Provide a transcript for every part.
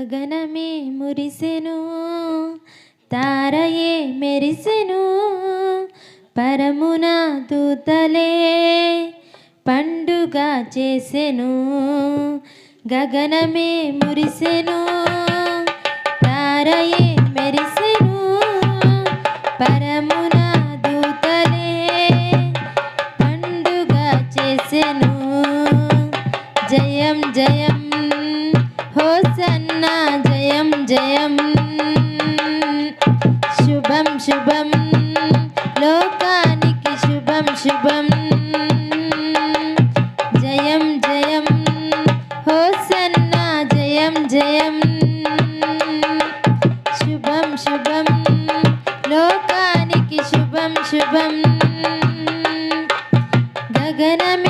గగనమే మురిసెను తారయే మెరిసెను పరమున దూతలే పండుగ చేసెను. గగనమే మురిసెను తారయే మెరిసెను పర జ్ఞాన జయం జయం. శుభం శుభం. లోకానికి శుభం శుభం. జయం జయం. హోసన్న జయం జయం. శుభం శుభం. లోకానికి శుభం శుభం. గగనమే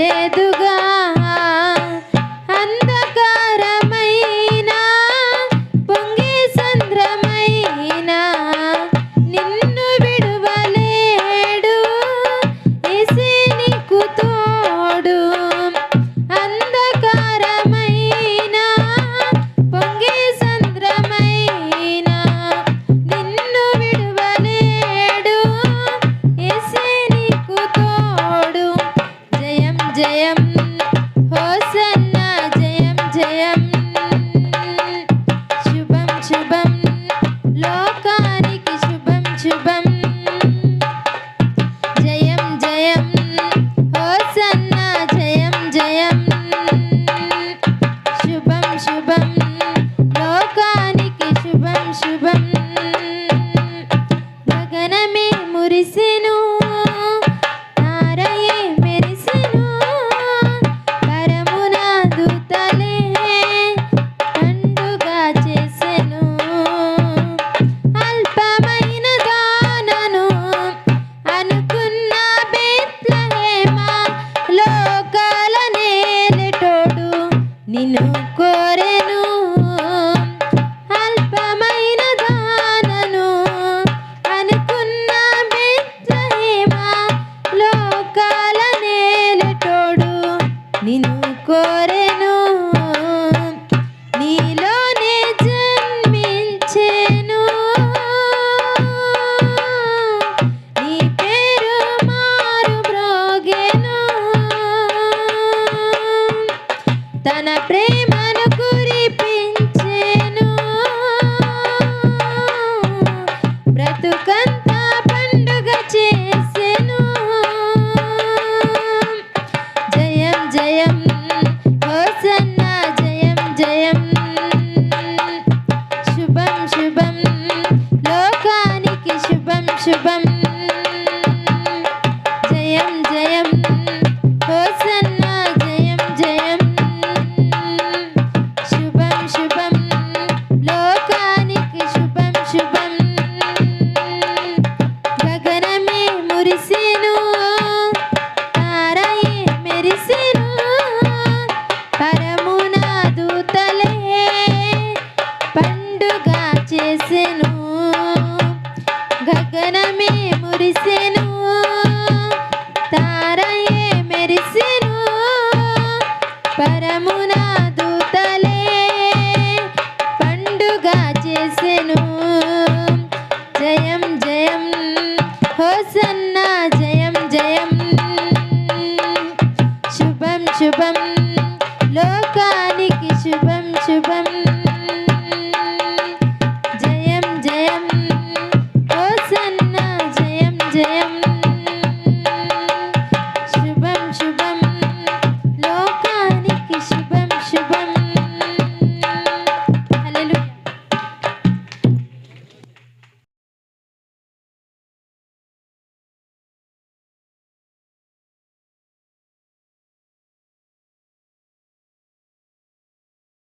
లేదు. ప్రేమను తారయే మెరిసెను. పరమునా